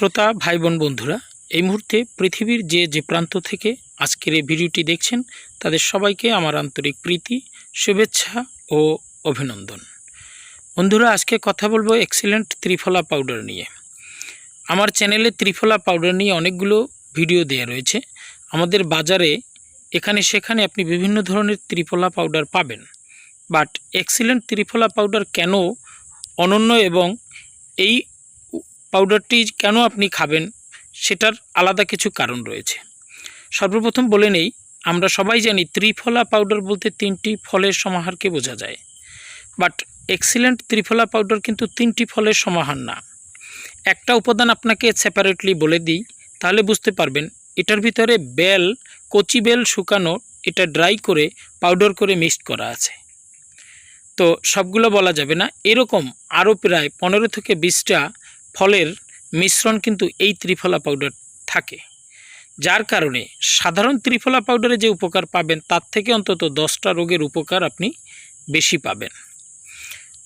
শ্রোতা ভাই বোন বন্ধুরা, এই মুহূর্তে পৃথিবীর যে যে প্রান্ত থেকে আজকের এই ভিডিওটি দেখছেন, তাদের সবাইকে আমার আন্তরিক প্রীতি, শুভেচ্ছা ও অভিনন্দন। বন্ধুরা, আজকে কথা বলব এক্সিলেন্ট ত্রিফলা পাউডার নিয়ে। আমার চ্যানেলে ত্রিফলা পাউডার নিয়ে অনেকগুলো ভিডিও দেওয়া রয়েছে। আমাদের বাজারে এখানে সেখানে আপনি বিভিন্ন ধরনের ত্রিফলা পাউডার পাবেন। বাট এক্সিলেন্ট ত্রিফলা পাউডার কেন অনন্য এবং এই পাউডারটি কেন আপনি খাবেন সেটার আলাদা কিছু কারণ রয়েছে। সর্বপ্রথম বলে নেই, আমরা সবাই জানি ত্রিফলা পাউডার বলতে তিনটি ফলের সমাহারকে বোঝা যায়। বাট এক্সিলেন্ট ত্রিফলা পাউডার কিন্তু তিনটি ফলের সমাহার না। একটা উপাদান আপনাকে সেপারেটলি বলে দিই, তাহলে বুঝতে পারবেন এটার ভিতরে বেল, কচি বেল শুকানো, এটা ড্রাই করে পাউডার করে মিক্সড করা আছে। তো সবগুলো বলা যাবে না। এরকম আরও প্রায় পনেরো থেকে বিশটা ফলের মিশ্রণ কিন্তু এই ত্রিফলা পাউডার থাকে। যার কারণে সাধারণ ত্রিফলা পাউডারে যে উপকার পাবেন, তার থেকে অন্তত দশটা রোগের উপকার আপনি বেশি পাবেন।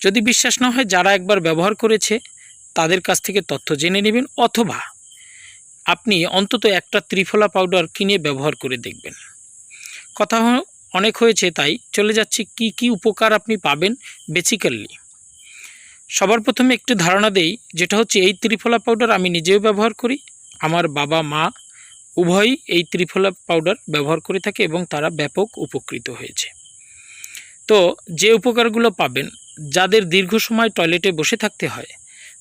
যদি বিশ্বাস না হয়, যারা একবার ব্যবহার করেছে, তাদের কাছ থেকে তথ্য জেনে নেবেন অথবা আপনি অন্তত একটা ত্রিফলা পাউডার কিনে ব্যবহার করে দেখবেন। কথা অনেক হয়েছে, তাই চলে যাচ্ছে, কি কি উপকার আপনি পাবেন বেসিক্যালি সবার প্রথমে একটু ধারণা দেই, যেটা হচ্ছে এই ত্রিফলা পাউডার আমি নিজেও ব্যবহার করি। আমার বাবা, মা উভয়ই এই ত্রিফলা পাউডার ব্যবহার করে থাকে এবং তারা ব্যাপক উপকৃত হয়েছে। তো যে উপকারগুলো পাবেন, যাদের দীর্ঘ সময় টয়লেটে বসে থাকতে হয়,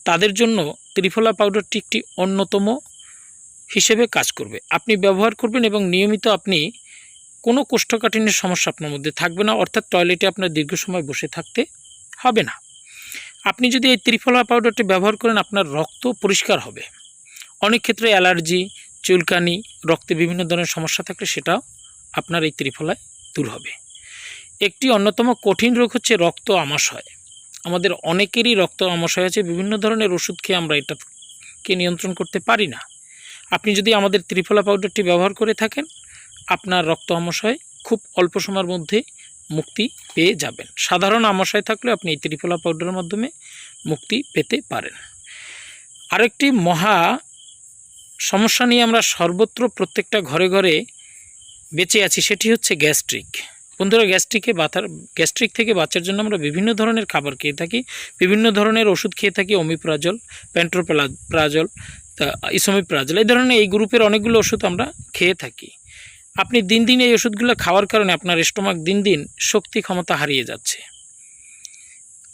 তাদের জন্য ত্রিফলা পাউডারটি একটি অন্যতম হিসেবে কাজ করবে। আপনি ব্যবহার করবেন এবং নিয়মিত আপনি কোনো কোষ্ঠকাঠিন্যের সমস্যা আপনার মধ্যে থাকবে না, অর্থাৎ টয়লেটে আপনার দীর্ঘ সময় বসে থাকতে হবে না। আপনি যদি এই ত্রিফলা পাউডারটি ব্যবহার করেন, আপনার রক্ত পরিষ্কার হবে। অনেক ক্ষেত্রে অ্যালার্জি, চুলকানি, রক্তে বিভিন্ন ধরনের সমস্যা থাকলে সেটাও আপনার এই ত্রিফলায় দূর হবে। একটি অন্যতম কঠিন রোগ হচ্ছে রক্ত আমাশয়। আমাদের অনেকেরই রক্ত আমাশয় আছে, বিভিন্ন ধরনের ওষুধ খেয়ে আমরা এটাকে নিয়ন্ত্রণ করতে পারি না। আপনি যদি আমাদের ত্রিফলা পাউডারটি ব্যবহার করে থাকেন, আপনার রক্ত আমাশয় খুব অল্প সময়ের মধ্যে মুক্তি পেয়ে যাবেন। সাধারণ আমাশয় থাকলে আপনি এই ত্রিফলা পাউডারের মাধ্যমে মুক্তি পেতে পারেন। আরেকটি মহা সমস্যা নিয়ে আমরা সর্বত্র প্রত্যেকটা ঘরে ঘরে বেঁচে আছি সেটি হচ্ছে গ্যাস্ট্রিক। বন্ধুরা, গ্যাস্ট্রিকে বাতার গ্যাস্ট্রিক থেকে বাঁচার জন্য আমরা বিভিন্ন ধরনের খাবার খেয়ে থাকি, বিভিন্ন ধরনের ওষুধ খেয়ে থাকি অমিপ্রাজল প্যান্ট্রোপ্রাজল ইসোমিপ্রাজল এই ধরনের এই গ্রুপের অনেকগুলো ওষুধ আমরা খেয়ে থাকি। আপনি দিন দিন এই ওষুধগুলো খাওয়ার কারণে আপনার স্টোমাক দিন দিন শক্তি ক্ষমতা হারিয়ে যাচ্ছে।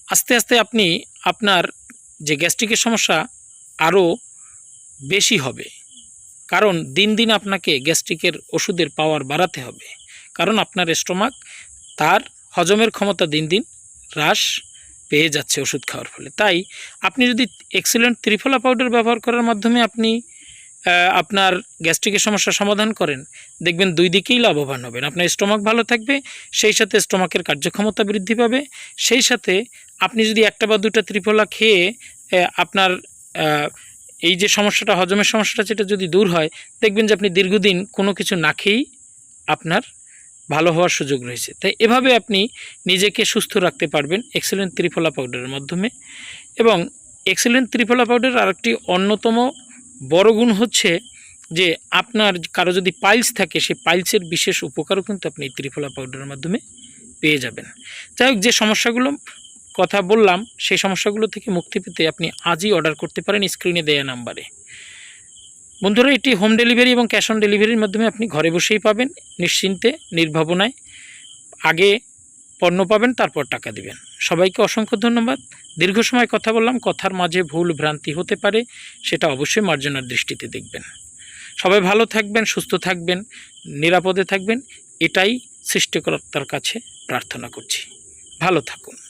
আস্তে আস্তে আপনি আপনার যে গ্যাস্ট্রিকের সমস্যা আরও বেশি হবে। কারণ দিন দিন আপনাকে গ্যাস্ট্রিকের ওষুধের পাওয়ার বাড়াতে হবে। কারণ আপনার স্টোমাক তার হজমের ক্ষমতা দিন দিন হ্রাস পেয়ে যাচ্ছে ওষুধ খাওয়ার ফলে। তাই আপনি যদি এক্সিলেন্ট ত্রিফলা পাউডার ব্যবহার করার মাধ্যমে আপনি আপনার গ্যাস্ট্রিকের সমস্যার সমাধান করেন, দেখবেন দুই দিকেই লাভবান হবেন। আপনার স্টোমাক ভালো থাকবে, সেই সাথে স্টোমাকের কার্যক্ষমতা বৃদ্ধি পাবে, সেই সাথে আপনি যদি একটা বা দুটা ত্রিফলা খেয়ে আপনার এই যে সমস্যাটা, হজমের সমস্যাটা সেটা যদি দূর হয়, দেখবেন যে আপনি দীর্ঘদিন কোনো কিছু না খেয়েই আপনার ভালো হওয়ার সুযোগ রয়েছে। তাই এভাবে আপনি নিজেকে সুস্থ রাখতে পারবেন এক্সেলেন্ট ত্রিফলা পাউডারের মাধ্যমে এবং এক্সেলেন্ট ত্রিফলা পাউডার আরেকটি অন্যতম বড় গুণ হচ্ছে যে আপনার কারও যদি পাইলস থাকে, সেই পাইলসের বিশেষ উপকারও কিন্তু আপনি এই ত্রিফলা পাউডারের মাধ্যমে পেয়ে যাবেন। যাই হোক, যে সমস্যাগুলো কথা বললাম, সেই সমস্যাগুলো থেকে মুক্তি পেতে আপনি আজই অর্ডার করতে পারেন স্ক্রিনে দেয়া নাম্বারে। বন্ধুরা, এটি হোম ডেলিভারি এবং ক্যাশ অন ডেলিভারির মাধ্যমে আপনি ঘরে বসেই পাবেন, নিশ্চিন্তে, নির্ভাবনায়। আগে পণ্য পাবেন, তারপর টাকা দিবেন। সবাইকে অসংখ্য ধন্যবাদ। দীর্ঘ সময় কথা বললাম, কথার মাঝে ভুল ভ্রান্তি হতে পারে, সেটা অবশ্যই মার্জনার দৃষ্টিতে দেখবেন। সবাই ভালো থাকবেন, সুস্থ থাকবেন, নিরাপদে থাকবেন, এটাই সৃষ্টিকর্তার কাছে প্রার্থনা করছি। ভালো থাকুন।